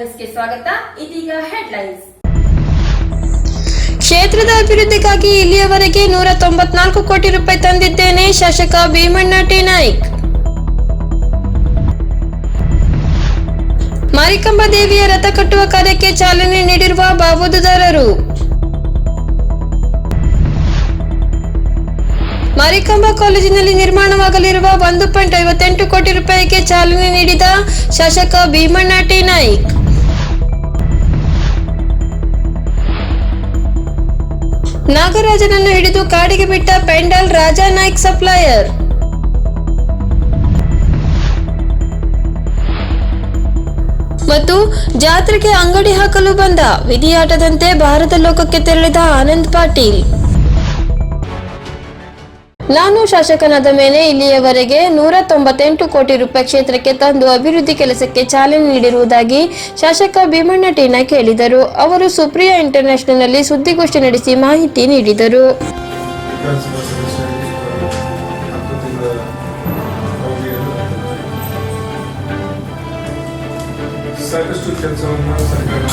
ನ್ಯೂಸ್ಗೆ ಸ್ವಾಗತ. ಇದೀಗ ಹೆಡ್ಲೈನ್ಸ್. ಕ್ಷೇತ್ರದ ಅಭಿವೃದ್ಧಿಗಾಗಿ ಇಲ್ಲಿಯವರೆಗೆ ನೂರ ತೊಂಬತ್ನಾಲ್ಕು ಕೋಟಿ ರೂಪಾಯಿ ತಂದಿದ್ದೇನೆ ಶಾಸಕ ಭೀಮಣ್ಣ ಟಿ. ನಾಯ್ಕ್. ಮಾರಿಕಂಬ ದೇವಿಯ ರಥ ಕಟ್ಟುವ ಕಾರ್ಯಕ್ಕೆ ಚಾಲನೆ ನೀಡಿರುವ ಬಾಬುದುದಾರರು ಮಾರಿಕಂಬ ಕಾಲೇಜಿನಲ್ಲಿ ನಿರ್ಮಾಣವಾಗಲಿರುವ ಒಂದು ಪಾಯಿಂಟ್ ಐವತ್ತೆಂಟು ಕೋಟಿ ರೂಪಾಯಿಗೆ ಚಾಲನೆ ನೀಡಿದ ಶಾಸಕ ಭೀಮಣ್ಣ ಟಿ. ನಾಯ್ಕ್. ನಾಗರಾಜನನ್ನು ಹಿಡಿದು ಕಾಡಿಗೆ ಬಿಟ್ಟ ಪೆಂಡಲ್ ರಾಜಾ ನಾಯ್ಕ್ ಸಪ್ಲೈಯರ್. ಮತ್ತು ಜಾತ್ರೆಗೆ ಅಂಗಡಿ ಹಾಕಲು ಬಂದ. ವಿಧಿಯಾಟದಂತೆ ಭಾರತ ಲೋಕಕ್ಕೆ ತೆರಳಿದ ಆನಂದ್ ಪಾಟೀಲ್. ನಾನು ಶಾಸಕನಾದ ಮೇಲೆ ಇಲ್ಲಿಯವರೆಗೆ ನೂರ ತೊಂಬತ್ತೆಂಟು ಕೋಟಿ ರೂಪಾಯಿ ಕ್ಷೇತ್ರಕ್ಕೆ ತಂದು ಅಭಿವೃದ್ಧಿ ಕೆಲಸಕ್ಕೆ ಚಾಲನೆ ನೀಡಿರುವುದಾಗಿ ಶಾಸಕ ಭೀಮಣ್ಣ ಟೀನಾ ಕೇಳಿದರು. ಅವರು ಸುಪ್ರಿಯಾ ಇಂಟರ್ನ್ಯಾಷನಲ್ನಲ್ಲಿ ಸುದ್ದಿಗೋಷ್ಠಿ ನಡೆಸಿ ಮಾಹಿತಿ ನೀಡಿದರು. ಸಾಕಷ್ಟು ಕೆಲಸವನ್ನು ಸರ್ಕಾರ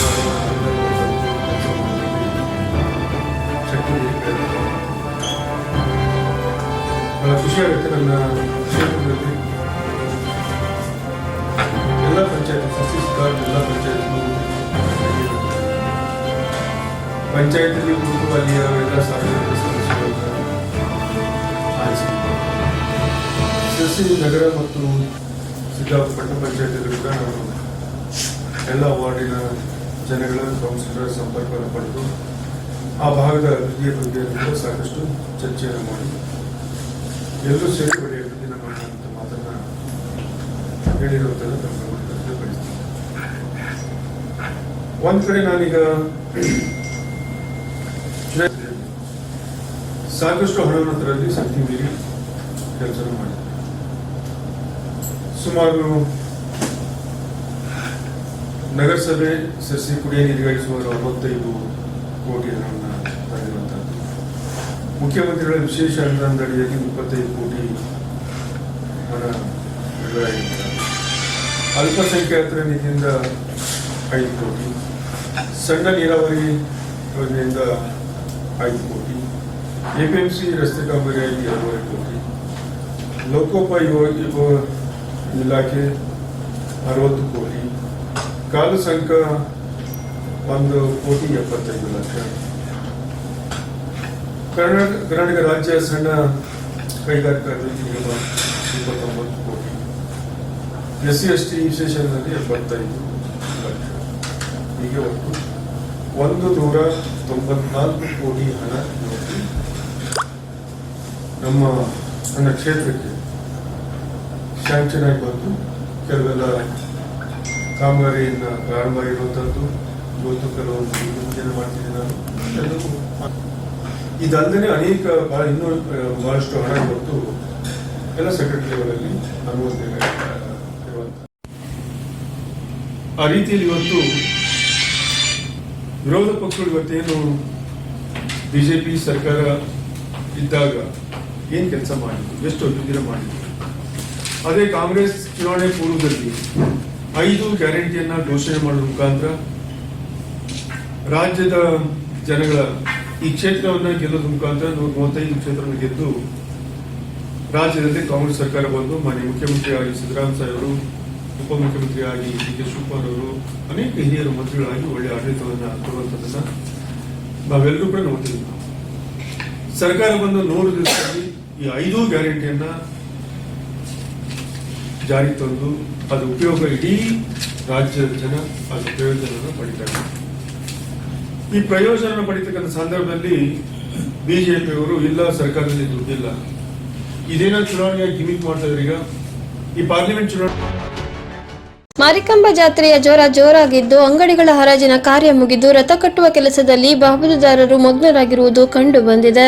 ಬಹಳ ಖುಷಿ ಆಗುತ್ತೆ ನನ್ನ ಕ್ಷೇತ್ರದಲ್ಲಿ ಎಲ್ಲ ಪಂಚಾಯತ್ ಸಸ್ಯಸ್ಕಾರ ಎಲ್ಲ ಪಂಚಾಯತ್ ಪಂಚಾಯಿತಿಗಳು ಕುಟುಂಬ ಅಲ್ಲಿಯ ಎಲ್ಲ ಸಾರ್ವಜನಿಕ ಸಸಿ ನಗರ ಮತ್ತು ಸಿದ್ದಾಪಟ್ಟಣ ಪಂಚಾಯತ್ಗಳಿಂದ ನಾನು ಎಲ್ಲ ವಾರ್ಡಿನ ಜನಗಳ ಕೌನ್ಸಿಲರ್ ಸಂಪರ್ಕವನ್ನು ಪಡೆದು ಆ ಭಾಗದ ಅಭಿವೃದ್ಧಿಯ ಬಗ್ಗೆ ಸಾಕಷ್ಟು ಚರ್ಚೆಯನ್ನು ಮಾಡಿ. ಎಲ್ಲರೂ ಸೇರಿ ಎರಡು ದಿನ ಮಾಡೋಣ ಅಂತ ಮಾತನ್ನ ತಿಳಿಪಡಿಸ್ತೀನಿ ಒಂದ್ ಕಡೆ ನಾನೀಗ ಸಾಕಷ್ಟು ಹಣವನ್ನು ತರಲಿ ಶಕ್ತಿ ಮೀರಿ ಕೆಲಸ ಮಾಡಿದೆ ಸುಮಾರು ನಗರಸಭೆ ಸಸಿ ಕುಡಿಯ ನೀರಿಗಾಗಿ ಸುಮಾರು ಅರವತ್ತೈದು ಕೋಟಿ ಹಣವನ್ನು ಮುಖ್ಯಮಂತ್ರಿಗಳ ವಿಶೇಷ ಅನುದಾನದಡಿಯಲ್ಲಿ ಮುಪ್ಪತ್ತೈದು ಕೋಟಿ ಹಣ ಅಲ್ಪಸಂಖ್ಯಾತರ ನಿಧಿಯಿಂದ ಐದು ಕೋಟಿ, ಸಣ್ಣ ನೀರಾವರಿ ಯೋಜನೆಯಿಂದ ಐದು ಕೋಟಿ ಎ ಪಿ ಎಂ ಸಿ ರಸ್ತೆ ಕಾಮಗಾರಿಯಾಗಿ ಎರಡೂವರೆ ಕೋಟಿ ಲೋಕೋಪಯೋಗಿ ಇಲಾಖೆ ಅರವತ್ತು ಕೋಟಿ, ಕಾಲು ಸಂಕ ಒಂದು ಕೋಟಿ ಎಪ್ಪತ್ತೈದು ಲಕ್ಷ. ಕರ್ನಾಟಕ ಕರ್ನಾಟಕ ರಾಜ್ಯ ಸಣ್ಣ ಕೈಗಾರಿಕಾ ಅಭಿವೃದ್ಧಿ ನಿಗಮ ಇಪ್ಪತ್ತೊಂಬತ್ತು ಕೋಟಿ. ಎಸ್ ಸಿ ಎಸ್ ಟಿ ವಿಶೇಷದಲ್ಲಿ ಎಪ್ಪತ್ತೈದು ಲಕ್ಷ. ಹೀಗೆ ಒಟ್ಟು ಒಂದು ನೂರ ತೊಂಬತ್ನಾಲ್ಕು ಕೋಟಿ ಹಣ ನಮ್ಮ ನನ್ನ ಕ್ಷೇತ್ರಕ್ಕೆ. ಶಾಂಕ್ಷನ್ ಆಗಿ ಬಂತು ಕೆಲವೆಲ್ಲ ಕಾಮಗಾರಿಯಿಂದ ಪ್ರಾರಂಭ ಆಗಿರುವಂಥದ್ದು ಇವತ್ತು ಕೆಲವೊಂದು ಯೋಜನೆ ನಾನು. ಇದಲ್ಲದೆ ಅನೇಕ ಬಹಳ ಇನ್ನೂ ಬಹಳಷ್ಟು ಹಣ ಇವತ್ತು ಎಲ್ಲ ಸೆಕ್ರೆಟರಿ ಲೆವೆಲಲ್ಲಿ ಆ ರೀತಿಯಲ್ಲಿ ಇವತ್ತು ವಿರೋಧ ಪಕ್ಷಗಳು ಇವತ್ತೇನು ಬಿಜೆಪಿ ಸರ್ಕಾರ ಇದ್ದಾಗ ಏನ್ ಕೆಲಸ ಮಾಡಿದ್ರು, ಎಷ್ಟು ಅಭಿವೃದ್ಧಿ ಮಾಡಿದ್ರು? ಅದೇ ಕಾಂಗ್ರೆಸ್ ಚುನಾವಣೆ ಪೂರ್ವದಲ್ಲಿ ಐದು ಗ್ಯಾರಂಟಿಯನ್ನ ಘೋಷಣೆ ಮಾಡುವ ಮುಖಾಂತರ ರಾಜ್ಯದ ಜನಗಳ ಈ ಕ್ಷೇತ್ರವನ್ನ ಗೆಲ್ಲೋದ್ರ ಮುಖಾಂತರ ನೂರ ಮೂವತ್ತೈದು ಕ್ಷೇತ್ರವನ್ನು ಗೆದ್ದು ರಾಜ್ಯದಲ್ಲಿ ಕಾಂಗ್ರೆಸ್ ಸರ್ಕಾರ ಬಂದು ಮಾನ್ಯ ಮುಖ್ಯಮಂತ್ರಿ ಆಗಿ ಸಿದ್ದರಾಮ ಸಾಹೇಬರು, ಉಪಮುಖ್ಯಮಂತ್ರಿ ಆಗಿ ಡಿ ಕೆ ಶಿವಕುಮಾರ್ ಅವರು ಅನೇಕ ಹಿರಿಯರು ಮಂತ್ರಿಗಳಾಗಿ ಒಳ್ಳೆ ಆಡಳಿತವನ್ನ ಕೊಡುವಂತದನ್ನ ನಾವೆಲ್ಲರೂ ಕೂಡ ನೋಡ್ತೀವಿ ಸರ್ಕಾರ ಬಂದು ನೂರು ದಿವಸದಲ್ಲಿ ಈ ಐದು ಗ್ಯಾರಂಟಿಯನ್ನ ಜಾರಿ ತಂದು ಅದು ಉಪಯೋಗ ಇಡೀ ರಾಜ್ಯದ ಜನ ಅದರ ಪ್ರಯೋಜನವನ್ನು ಪಡಿತಾರೆ ಈ ಪ್ರಯೋಜನ ಪಡಿತಕ್ಕಂಥ ಸಂದರ್ಭದಲ್ಲಿ ಬಿಜೆಪಿ ಅವರು ಇಲ್ಲ ಸರ್ಕಾರದಲ್ಲಿ ದುಡ್ಡಿಲ್ಲ. ಇದೇನೋ ಚುನಾವಣೆಗೆ ಗಿಮಿಕ್ ಮಾಡ್ತಾ ಈಗ. ಈ ಪಾರ್ಲಿಮೆಂಟ್ ಚುನಾವಣೆ ಮಾರಿಕಂಬ ಜಾತ್ರೆಯ ಜೋರ ಜೋರಾಗಿದ್ದು ಅಂಗಡಿಗಳ ಹರಾಜಿನ ಕಾರ್ಯ ಮುಗಿದು ರಥ ಕಟ್ಟುವ ಕೆಲಸದಲ್ಲಿ ಬಾಬುದಾರರು ಮಗ್ನರಾಗಿರುವುದು ಕಂಡು ಬಂದಿದೆ.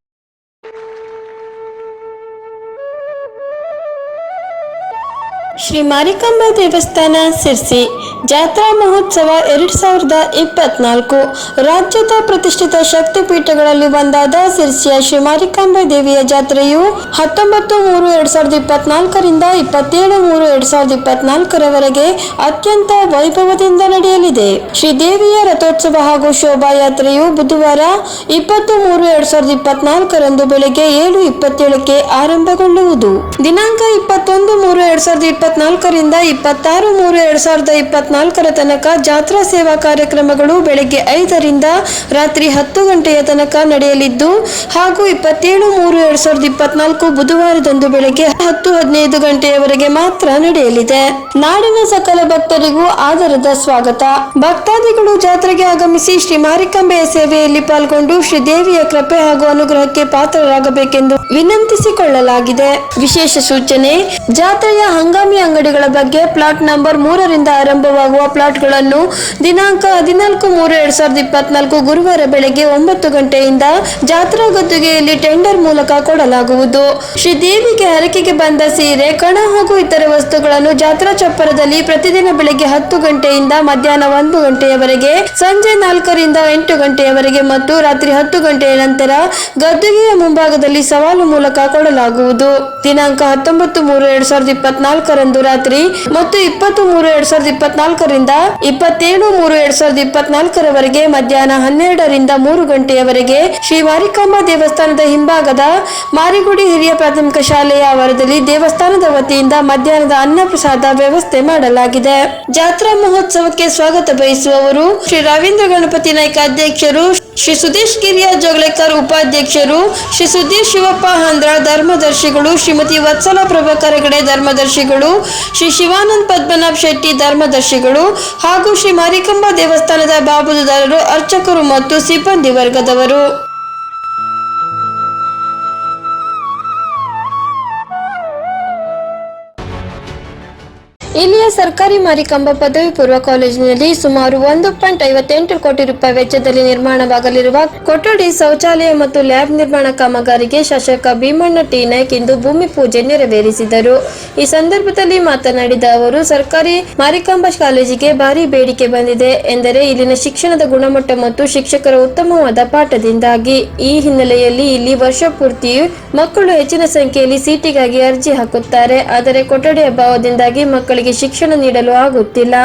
ಶ್ರೀ ಮಾರಿಕಾಂಬಾ ದೇವಸ್ಥಾನ ಸಿರ್ಸಿ ಜಾತ್ರಾ ಮಹೋತ್ಸವ ಎರಡ್ ಸಾವಿರದ ಇಪ್ಪತ್ನಾಲ್ಕು. ರಾಜ್ಯದ ಪ್ರತಿಷ್ಠಿತ ಶಕ್ತಿಪೀಠಗಳಲ್ಲಿ ಒಂದಾದ ಸಿರ್ಸಿಯ ಶ್ರೀ ಮಾರಿಕಾಂಬಾ ದೇವಿಯ ಜಾತ್ರೆಯು ಹತ್ತೊಂಬತ್ತು ಮೂರು ಎರಡು ಸಾವಿರದ ಇಪ್ಪತ್ನಾಲ್ಕರಿಂದ ಇಪ್ಪತ್ತೇಳು ಮೂರು ಎರಡು ಸಾವಿರದ ಇಪ್ಪತ್ನಾಲ್ಕರವರೆಗೆ ಅತ್ಯಂತ ವೈಭವದಿಂದ ನಡೆಯಲಿದೆ. ಶ್ರೀ ದೇವಿಯ ರಥೋತ್ಸವ ಹಾಗೂ ಶೋಭಾಯಾತ್ರೆಯು ಬುಧವಾರ ಇಪ್ಪತ್ತು ಮೂರು ಎರಡು ಸಾವಿರದ ಇಪ್ಪತ್ನಾಲ್ಕರಂದು ಬೆಳಗ್ಗೆ ಏಳು ಇಪ್ಪತ್ತೇಳಕ್ಕೆ ಆರಂಭಗೊಳ್ಳುವುದು. ದಿನಾಂಕ ಇಪ್ಪತ್ತೊಂದು ಮೂರು ಎರಡ್ ಸಾವಿರದ ಇಪ್ಪತ್ನಾಲ್ಕರಿಂದ ಇಪ್ಪತ್ತಾರು ಮೂರು ಎರಡ್ ಸಾವಿರದ ಇಪ್ಪತ್ನಾಲ್ಕರ ತನಕ ಜಾತ್ರಾ ಸೇವಾ ಕಾರ್ಯಕ್ರಮಗಳು ಬೆಳಗ್ಗೆ ಐದರಿಂದ ರಾತ್ರಿ ಹತ್ತು ಗಂಟೆಯ ತನಕ ನಡೆಯಲಿದ್ದು, ಹಾಗೂ ಇಪ್ಪತ್ತೇಳು ಮೂರು ಎರಡ್ ಸಾವಿರದ ಇಪ್ಪತ್ನಾಲ್ಕು ಬುಧವಾರದಂದು ಬೆಳಗ್ಗೆ ಹತ್ತು ಹದಿನೈದು ಗಂಟೆಯವರೆಗೆ ಮಾತ್ರ ನಡೆಯಲಿದೆ. ನಾಡಿನ ಸಕಲ ಭಕ್ತರಿಗೂ ಆದರದ ಸ್ವಾಗತ. ಭಕ್ತಾದಿಗಳು ಜಾತ್ರೆಗೆ ಆಗಮಿಸಿ ಶ್ರೀ ಮಾರಿಕಾಂಬೆಯ ಸೇವೆಯಲ್ಲಿ ಪಾಲ್ಗೊಂಡು ಶ್ರೀ ದೇವಿಯ ಕೃಪೆ ಹಾಗೂ ಅನುಗ್ರಹಕ್ಕೆ ಪಾತ್ರರಾಗಬೇಕೆಂದು ವಿನಂತಿಸಿಕೊಳ್ಳಲಾಗಿದೆ. ವಿಶೇಷ ಸೂಚನೆ, ಜಾತ್ರೆಯ ಹಂಗಾಮಿ ಅಂಗಡಿಗಳ ಬಗ್ಗೆ ಪ್ಲಾಟ್ ನಂಬರ್ ಮೂರರಿಂದ ಆರಂಭವಾಗುವ ಪ್ಲಾಟ್ಗಳನ್ನು ದಿನಾಂಕ ಹದಿನಾಲ್ಕು ಮೂರು ಎರಡ್ ಸಾವಿರದ ಇಪ್ಪತ್ನಾಲ್ಕು ಗುರುವಾರ ಬೆಳಗ್ಗೆ ಒಂಬತ್ತು ಗಂಟೆಯಿಂದ ಜಾತ್ರಾ ಗದ್ದುಗೆಯಲ್ಲಿ ಟೆಂಡರ್ ಮೂಲಕ ಕೊಡಲಾಗುವುದು. ಶ್ರೀ ದೇವಿಗೆ ಹರಕೆಗೆ ಬಂದ ಸೀರೆ, ಕಣ ಹಾಗೂ ಇತರ ವಸ್ತುಗಳನ್ನು ಜಾತ್ರಾ ಚಪ್ಪರದಲ್ಲಿ ಪ್ರತಿದಿನ ಬೆಳಗ್ಗೆ ಹತ್ತು ಗಂಟೆಯಿಂದ ಮಧ್ಯಾಹ್ನ ಒಂದು ಗಂಟೆಯವರೆಗೆ, ಸಂಜೆ ನಾಲ್ಕರಿಂದ ಎಂಟು ಗಂಟೆಯವರೆಗೆ ಮತ್ತು ರಾತ್ರಿ ಹತ್ತು ಗಂಟೆಯ ನಂತರ ಗದ್ದುಗೆಯ ಮುಂಭಾಗದಲ್ಲಿ ಸವಾಲು ಮೂಲಕ ಕೊಡಲಾಗುವುದು. ದಿನಾಂಕ ಹತ್ತೊಂಬತ್ತು ಮೂರು ಎರಡ್ ಸಾವಿರದ ಇಪ್ಪತ್ನಾಲ್ಕರಂದು ರಾತ್ರಿ ಮತ್ತು ಇಪ್ಪತ್ತು ಮೂರು ಎರಡ್ ಸಾವಿರದ ಇಪ್ಪತ್ನಾಲ್ಕರಿಂದ ಇಪ್ಪತ್ತೇಳು ಮೂರು ಎರಡ್ ಸಾವಿರದ ಇಪ್ಪತ್ನಾಲ್ಕರವರೆಗೆ ಮಧ್ಯಾಹ್ನ ಹನ್ನೆರಡರಿಂದ ಮೂರು ಗಂಟೆಯವರೆಗೆ ಶ್ರೀ ಮಾರಿಕಾಂಬಾ ದೇವಸ್ಥಾನದ ಹಿಂಭಾಗದ ಮಾರಿಗುಡಿ ಹಿರಿಯ ಪ್ರಾಥಮಿಕ ಶಾಲೆಯ ಆವರದಲ್ಲಿ ದೇವಸ್ಥಾನದ ವತಿಯಿಂದ ಮಧ್ಯಾಹ್ನದ ಅನ್ನ ಪ್ರಸಾದ ವ್ಯವಸ್ಥೆ ಮಾಡಲಾಗಿದೆ. ಜಾತ್ರಾ ಮಹೋತ್ಸವಕ್ಕೆ ಸ್ವಾಗತ ಬಯಸುವವರು ಶ್ರೀ ರವೀಂದ್ರ ಗಣಪತಿ ನಾಯ್ಕ ಅಧ್ಯಕ್ಷರು ಶ್ರೀ ಸುದೇಶ್ ಕಿರಿಯ ಜೋಗ್ಲೆಕರ್ ಉಪಾಧ್ಯಕ್ಷರು, ಶ್ರೀ ಸುದೇಶ್ ಶಿವಪ್ಪ ಹಂದ್ರ ಧರ್ಮದರ್ಶಿಗಳು, ಶ್ರೀಮತಿ ವತ್ಸಲ ಪ್ರಭಾಕರ್ ಧರ್ಮದರ್ಶಿಗಳು, ಶ್ರೀ ಶಿವಾನಂದ್ ಪದ್ಮನಾಭ್ ಶೆಟ್ಟಿ ಧರ್ಮದರ್ಶಿಗಳು ಹಾಗೂ ಶ್ರೀ ಮಾರಿಕಂಬ ದೇವಸ್ಥಾನದ ಬಾಬುದಾರರು ಅರ್ಚಕರು ಮತ್ತು ಸಿಬ್ಬಂದಿ ವರ್ಗದವರು. ಇಲ್ಲಿಯ ಸರ್ಕಾರಿ ಮಾರಿಕಂಬ ಪದವಿ ಪೂರ್ವ ಕಾಲೇಜಿನಲ್ಲಿ ಸುಮಾರು ಒಂದು ಪಾಯಿಂಟ್ ಐವತ್ತೆಂಟು ಕೋಟಿ ರೂಪಾಯಿ ವೆಚ್ಚದಲ್ಲಿ ನಿರ್ಮಾಣವಾಗಲಿರುವ ಕೊಠಡಿ ಶೌಚಾಲಯ ಮತ್ತು ಲ್ಯಾಬ್ ನಿರ್ಮಾಣ ಕಾಮಗಾರಿಗೆ ಶಾಸಕ ಭೀಮಣ್ಣ ಟಿ. ನಾಯ್ಕ್ ಇಂದು ಭೂಮಿ ಪೂಜೆ ನೆರವೇರಿಸಿದರು. ಈ ಸಂದರ್ಭದಲ್ಲಿ ಮಾತನಾಡಿದ ಅವರು, ಸರ್ಕಾರಿ ಮಾರಿಕಂಬ ಕಾಲೇಜಿಗೆ ಭಾರಿ ಬೇಡಿಕೆ ಬಂದಿದೆ ಎಂದರೆ ಇಲ್ಲಿನ ಶಿಕ್ಷಣದ ಗುಣಮಟ್ಟ ಮತ್ತು ಶಿಕ್ಷಕರ ಉತ್ತಮವಾದ ಪಾಠದಿಂದಾಗಿ. ಈ ಹಿನ್ನೆಲೆಯಲ್ಲಿ ಇಲ್ಲಿ ವರ್ಷ ಪೂರ್ತಿ ಮಕ್ಕಳು ಹೆಚ್ಚಿನ ಸಂಖ್ಯೆಯಲ್ಲಿ ಸೀಟಿಗಾಗಿ ಅರ್ಜಿ ಹಾಕುತ್ತಾರೆ. ಆದರೆ ಕೊಠಡಿ ಅಭಾವದಿಂದಾಗಿ ಮಕ್ಕಳಿಗೆ ಶಿಕ್ಷಣ ನೀಡಲು ಆಗುತ್ತಿಲ್ಲ.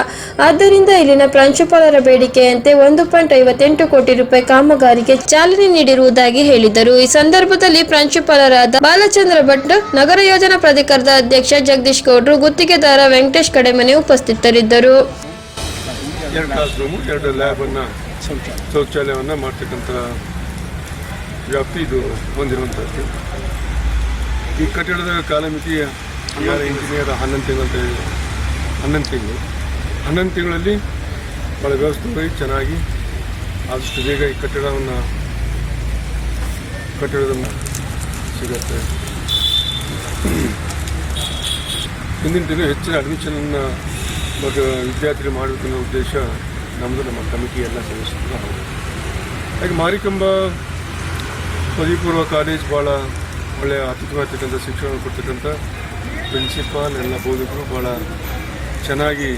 ಆದ್ದರಿಂದ ಇಲ್ಲಿನ ಪ್ರಾಂಶುಪಾಲರ ಬೇಡಿಕೆಯಂತೆ ಒಂದು ಪಾಯಿಂಟ್ ಐವತ್ತೆಂಟು ಕೋಟಿ ರೂಪಾಯಿ ಕಾಮಗಾರಿಗೆ ಚಾಲನೆ ನೀಡಿರುವುದಾಗಿ ಹೇಳಿದರು. ಈ ಸಂದರ್ಭದಲ್ಲಿ ಪ್ರಾಂಶುಪಾಲರಾದ ಬಾಲಚಂದ್ರ ಭಟ್, ನಗರ ಯೋಜನಾ ಪ್ರಾಧಿಕಾರದ ಅಧ್ಯಕ್ಷ ಜಗದೀಶ್ ಗೌಡ್ರು, ಗುತ್ತಿಗೆದಾರ ವೆಂಕಟೇಶ್ ಕಡೆಮನೆ ಉಪಸ್ಥಿತರಿದ್ದರು. ಶೌಚಾಲಯವನ್ನು ಮಾಡ್ತಕ್ಕಂಥ ವ್ಯಾಪ್ತಿ ಇದು ಹೊಂದಿರುವಂಥದ್ದು ಈ ಕಟ್ಟಡದ ಕಾಲಮಿತಿ ಯಾರ ಇಂಜಿನಿಯರ್ ಹನ್ನೊಂದು ತಿಂಗಳು ಹನ್ನೊಂದು ತಿಂಗಳು. ಹನ್ನೊಂದು ತಿಂಗಳಲ್ಲಿ ಭಾಳ ವ್ಯವಸ್ಥಿತವಾಗಿ ಚೆನ್ನಾಗಿ. ಆದಷ್ಟು ಬೇಗ ಈ ಕಟ್ಟಡವನ್ನು, ಕಟ್ಟಡದನ್ನು ಸಿಗುತ್ತೆ. ಹಿಂದಿನ ದಿನ ಹೆಚ್ಚಿನ ಅಡ್ಮಿಷನನ್ನು ಮತ್ತು ವಿದ್ಯಾರ್ಥಿಗಳು ಮಾಡಬೇಕು ಅನ್ನೋ ಉದ್ದೇಶ ನಮ್ಮದು ನಮ್ಮ ಕಮಿಟಿ ಎಲ್ಲ ಸದಸ್ಯರು ಹಾಗೆ ಮಾರಿಕಂಬ ಪದವಿಪೂರ್ವ ಕಾಲೇಜ್ ಭಾಳ ಒಳ್ಳೆಯ ಅತ್ಯುತ್ತಮವಾಗಿರ್ತಕ್ಕಂಥ ಶಿಕ್ಷಣ ಕೊಡ್ತಕ್ಕಂಥ ಪ್ರಿನ್ಸಿಪಾಲ್ ಎಲ್ಲ ಬೋಧಕರು ಭಾಳ ಚೆನ್ನಾಗಿ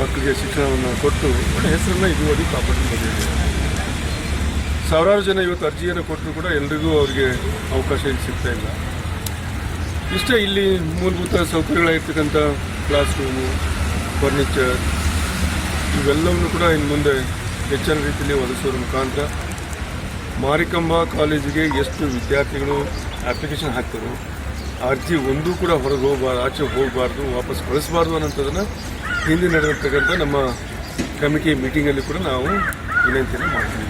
ಮಕ್ಕಳಿಗೆ ಶಿಕ್ಷಣವನ್ನು ಕೊಟ್ಟು ಒಳ್ಳೆ ಹೆಸರನ್ನು ಇದುವರೆಗೂ ಕಾಪಾಡ್ಕೊಂಡು ಬಂದಿದೆ. ಸಾವಿರಾರು ಜನ ಇವತ್ತು ಅರ್ಜಿಯನ್ನು ಕೊಟ್ಟರು ಕೂಡ ಎಲ್ರಿಗೂ ಅವರಿಗೆ ಅವಕಾಶ ಇಲ್ಲಿ ಸಿಗ್ತಾ ಇಲ್ಲ. ಇಷ್ಟೇ ಇಲ್ಲಿ ಮೂಲಭೂತ ಸೌಕರ್ಯಗಳಾಗಿರ್ತಕ್ಕಂಥ ಕ್ಲಾಸ್ ರೂಮು ಫರ್ನಿಚರ್ ಇವೆಲ್ಲವನ್ನು ಕೂಡ ಇನ್ನು ಮುಂದೆ ಹೆಚ್ಚಿನ ರೀತಿಯಲ್ಲಿ ಒದಗಿಸೋದ್ರ ಮುಖಾಂತರ ಮಾರಿಕಂಬ ಕಾಲೇಜಿಗೆ ಎಷ್ಟು ವಿದ್ಯಾರ್ಥಿಗಳು ಅಪ್ಲಿಕೇಶನ್ ಹಾಕ್ತಾರೋ ಅರ್ಜಿ ಒಂದೂ ಕೂಡ ಹೊರಗೆ ಹೋಗಬಾರ್ದು, ಆಚೆ ಹೋಗಬಾರ್ದು, ವಾಪಸ್ ಕಳಿಸಬಾರ್ದು ಅನ್ನೋಂಥದ್ದನ್ನು ಹಿಂದೆ ನಡೆದಿರ್ತಕ್ಕಂಥ ನಮ್ಮ ಕಮಿಟಿ ಮೀಟಿಂಗಲ್ಲಿ ಕೂಡ ನಾವು ವಿನಂತಿಯನ್ನು ಮಾಡ್ತೀವಿ.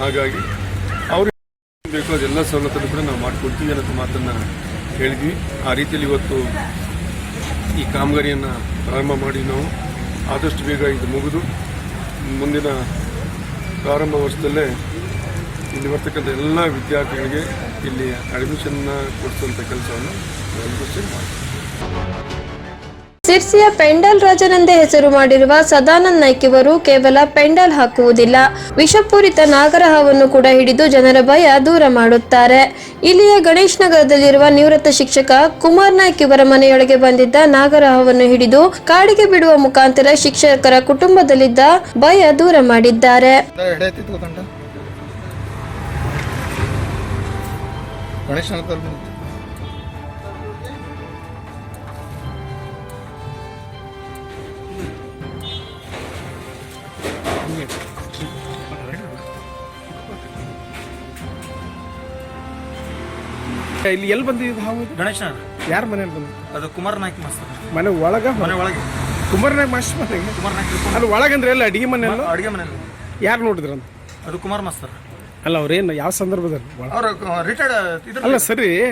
ಹಾಗಾಗಿ ಅವ್ರಿಗೆ ಬೇಕು ಅದೆಲ್ಲ ಸವಲತ್ತನ್ನು ಕೂಡ ನಾವು ಮಾಡಿಕೊಡ್ತೀವಿ ಅನ್ನೋ ಮಾತನ್ನು ಹೇಳಿದ್ವಿ ಆ ರೀತಿಯಲ್ಲಿ ಇವತ್ತು ಈ ಕಾಮಗಾರಿಯನ್ನು ಪ್ರಾರಂಭ ಮಾಡಿ ನಾವು. ಆದಷ್ಟು ಬೇಗ ಇದು ಮುಗಿದು, ಮುಂದಿನ ಪ್ರಾರಂಭ ವರ್ಷದಲ್ಲೇ ಇಲ್ಲಿ ಬರ್ತಕ್ಕಂಥ ಎಲ್ಲ ವಿದ್ಯಾರ್ಥಿಗಳಿಗೆ ಇಲ್ಲಿ ಅಡ್ಮಿಷನ್ನ ಕೊಡಿಸುವಂಥ ಕೆಲಸವನ್ನು ಮಾಡ್ತೀವಿ. ಸಿರ್ಸಿಯ ಪೆಂಡಲ್ ರಾಜನೆಂದೇ ಹೆಸರು ಮಾಡಿರುವ ಸದಾನಂದ್ ನಾಯ್ಕ್ ಇವರು ಕೇವಲ ಪೆಂಡಲ್ ಹಾಕುವುದಿಲ್ಲ. ವಿಷಪೂರಿತ ನಾಗರಹವನ್ನು ಕೂಡ ಹಿಡಿದು ಜನರ ಭಯ ದೂರ ಮಾಡುತ್ತಾರೆ. ಇಲ್ಲಿಯ ಗಣೇಶ್ ನಗರದಲ್ಲಿರುವ ನಿವೃತ್ತ ಶಿಕ್ಷಕ ಕುಮಾರ್ ನಾಯ್ಕ ಇವರ ಮನೆಯೊಳಗೆ ಬಂದಿದ್ದ ನಾಗರಹವನ್ನು ಹಿಡಿದು ಕಾಡಿಗೆ ಬಿಡುವ ಮುಖಾಂತರ ಶಿಕ್ಷಕರ ಕುಟುಂಬದಲ್ಲಿದ್ದ ಭಯ ದೂರ ಮಾಡಿದ್ದಾರೆ. ಗಣೇಶನ ಹತ್ರ ಬಂದಿತ್ತು. ಇಲ್ಲಿ ಎಲ್ಲಿ ಬಂದಿದ್ದು ಹಾವು? ಗಣೇಶ ಯಾರ ಮನೇಲಿ ಬಂದಿದ್ದು? ಅದು ಕುಮಾರ್ ನಾಯ್ಕ ಮಾಸ್ತರ್. ಮನೆ ಒಳಗ? ಮನೆ ಒಳಗೆ. ಕುಮಾರನಾಗ ಮಾಸ್ಟರ್ ಮನೆಗೆ? ಕುಮಾರ್ ನಾಯ್ಕ ಅಲ್ಲಿ ಒಳಗಂದ್ರೆ ಎಲ್ಲ? ಅಡಿಗೆ ಮನೆ ಅಡಿಗೆ ಮನೆಯಲ್ಲಿ. ಯಾರು ನೋಡಿದ್ರಂತ? ಅದು ಕುಮಾರ್ ಮಾಸ್ತರ್. ಅಲ್ಲ ಅವ್ರೇನು ಯಾವ ಸಂದರ್ಭದಲ್ಲಿ? ಒಳ- ಅವರು ರಿಟೈರ್ಡ್ ಇದ್ರ ಅಲ್ಲ ಸರಿ.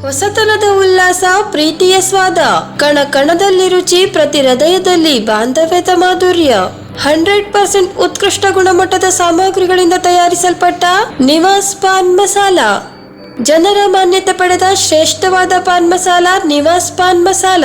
ಹೊಸತನದ ಉಲ್ಲಾಸ ಪ್ರೀತಿಯ ಸ್ವಾದ ಕಣ ಕಣದಲ್ಲಿ ರುಚಿ ಪ್ರತಿ ಹೃದಯದಲ್ಲಿ ಬಾಂಧವ್ಯದ ಮಾಧುರ್ಯ. ಹಂಡ್ರೆಡ್ ಪರ್ಸೆಂಟ್ ಉತ್ಕೃಷ್ಟ ಗುಣಮಟ್ಟದ ಸಾಮಗ್ರಿಗಳಿಂದ ತಯಾರಿಸಲ್ಪಟ್ಟ ನಿವಾಸ್ ಪಾನ್ ಮಸಾಲ. ಜನರ ಮಾನ್ಯತೆ ಪಡೆದ ಶ್ರೇಷ್ಠವಾದ PAN masala Nivas pan masala.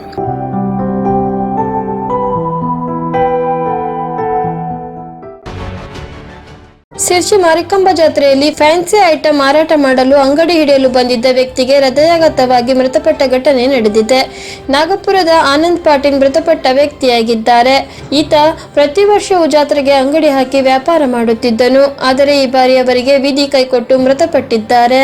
Sirsi Marikamba ಜಾತ್ರೆಯಲ್ಲಿ ಫ್ಯಾನ್ಸಿ ಐಟಂ ಮಾರಾಟ ಮಾಡಲು ಅಂಗಡಿ ಹಿಡಿಯಲು ಬಂದಿದ್ದ ವ್ಯಕ್ತಿಗೆ ಹೃದಯಾಘಾತವಾಗಿ ಮೃತಪಟ್ಟ ಘಟನೆ ನಡೆದಿದೆ. ನಾಗಪುರದ ಆನಂದ್ ಪಾಟೀಲ್ ಮೃತಪಟ್ಟ ವ್ಯಕ್ತಿಯಾಗಿದ್ದಾರೆ. ಈತ ಪ್ರತಿ ವರ್ಷವೂ ಜಾತ್ರೆಗೆ ಅಂಗಡಿ ಹಾಕಿ ವ್ಯಾಪಾರ ಮಾಡುತ್ತಿದ್ದನು. ಆದರೆ ಈ ಬಾರಿ ಅವರಿಗೆ ವಿಧಿ ಕೈಕೊಟ್ಟು ಮೃತಪಟ್ಟಿದ್ದಾರೆ.